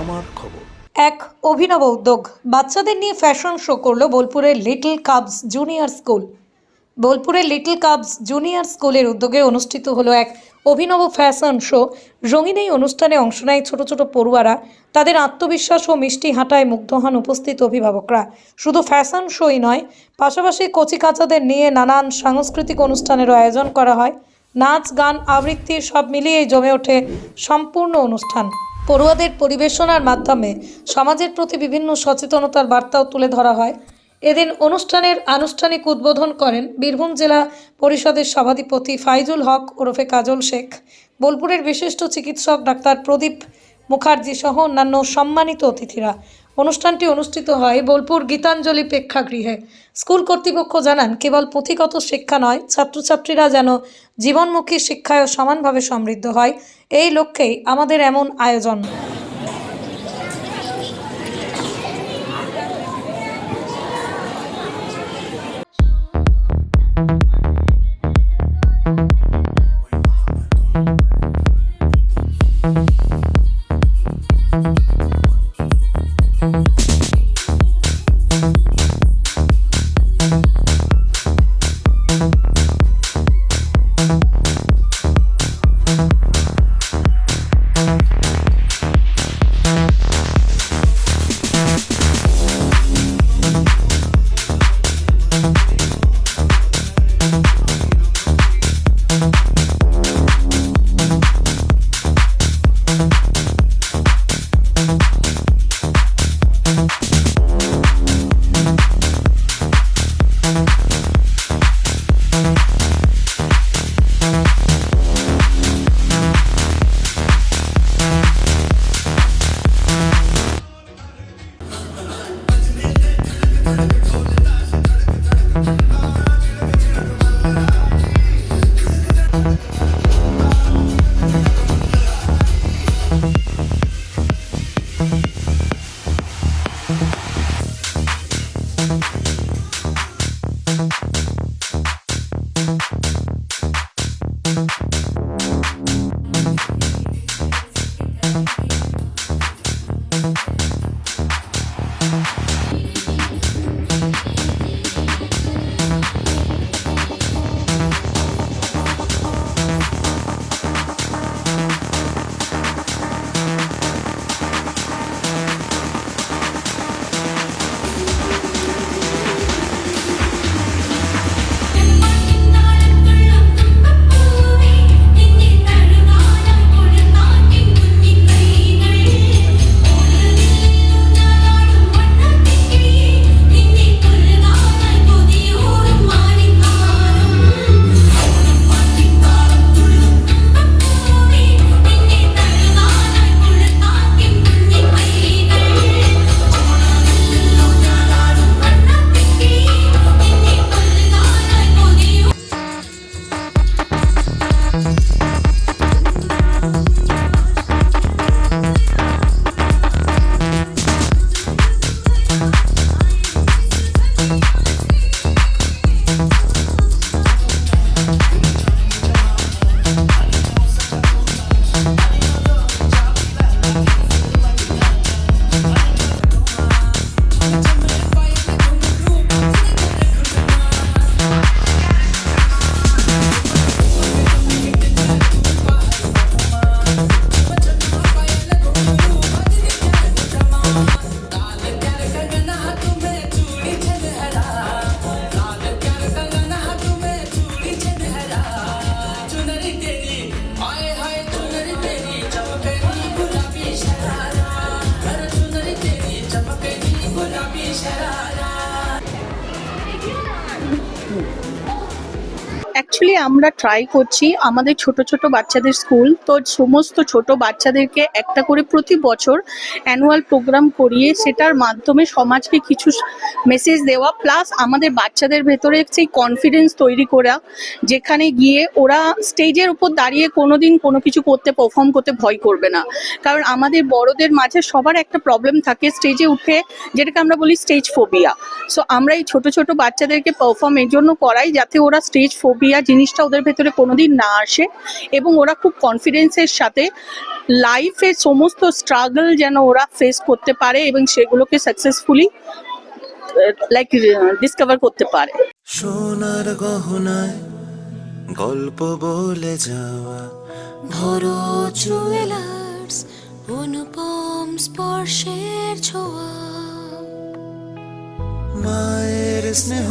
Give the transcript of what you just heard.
আমার খবর। এক অভিনব উদ্যোগ। বাচ্চাদের নিয়ে ফ্যাশন শো করল বোলপুরের লিটল কাবস জুনিয়র স্কুল। বোলপুরের লিটল কাবস জুনিয়র স্কুলের উদ্যোগে অনুষ্ঠিত হলো এক অভিনব ফ্যাশন শো। রঙিন এই অনুষ্ঠানে অংশ নেয় ছোট ছোট পড়ুয়ারা। তাদের আত্মবিশ্বাস ও মিষ্টি হাঁটায় মুগ্ধ হন উপস্থিত অভিভাবকরা। শুধু ফ্যাশন শোই নয়, পাশাপাশি কচিকাচাদের নিয়ে নানান সাংস্কৃতিক অনুষ্ঠানেরও আয়োজন করা হয়। নাচ, গান, আবৃত্তি সব মিলিয়েই জমে ওঠে সম্পূর্ণ অনুষ্ঠান। পড়ুয়াদের পরিবেশনার মাধ্যমে সমাজের প্রতি বিভিন্ন সচেতনতার বার্তাও তুলে ধরা হয়। এদিন অনুষ্ঠানের আনুষ্ঠানিক উদ্বোধন করেন বীরভূম জেলা পরিষদের সভাধিপতি ফাইজুল হক ওরফে কাজল শেখ। বোলপুরের বিশিষ্ট চিকিৎসক ডাক্তার প্রদীপ মুখার্জি সহ অন্যান্য সম্মানিত অতিথিরা অনুষ্ঠানটি অনুষ্ঠিত হয় বোলপুর গীতাঞ্জলি প্রেক্ষাগৃহে। স্কুল কর্তৃপক্ষ জানান, কেবল পুঁথিগত শিক্ষা নয়, ছাত্রছাত্রীরা যেন জীবনমুখী শিক্ষায় সমানভাবে সমৃদ্ধ হয়, এই লক্ষ্যেই আমাদের এমন আয়োজন। thank you Thank you. Actually আমরা ট্রাই করছি আমাদের ছোট ছোট বাচ্চাদের স্কুল তো সমস্ত ছোট বাচ্চাদেরকে একটা করে প্রতি বছর অ্যানুয়াল প্রোগ্রাম করিয়ে সেটার মাধ্যমে সমাজকে কিছু মেসেজ দেওয়া প্লাস আমাদের বাচ্চাদের ভেতরে সেই কনফিডেন্স তৈরি করা, যেখানে গিয়ে ওরা স্টেজের উপর দাঁড়িয়ে কোনোদিন কোনো কিছু করতে পারফর্ম করতে ভয় করবে না। কারণ আমাদের বড়দের মাঝে সবার একটা প্রবলেম থাকে স্টেজে উঠে, যেটাকে আমরা বলি স্টেজ ফোবিয়া সো আমরা এই ছোট ছোট বাচ্চাদেরকে পারফর্ম এর জন্য করাই যাতে ওরা স্টেজ ফোবিয়া জিনিসটা ওদের ভেতরে কোনোদিন না আসে এবং ওরা খুব কনফিডেন্সের সাথে লাইফে সমস্ত স্ট্রাগল যেন ওরা ফেস করতে পারে এবং সেগুলোকে সাকসেসফুলি লাইক ডিসকভার করতে পারে। সোনার গহনায় গল্প বলে যাওয়া ভরো জুয়েলার্স অনুপম স্পর্শের ছোঁয়া। মায়ের স্নেহ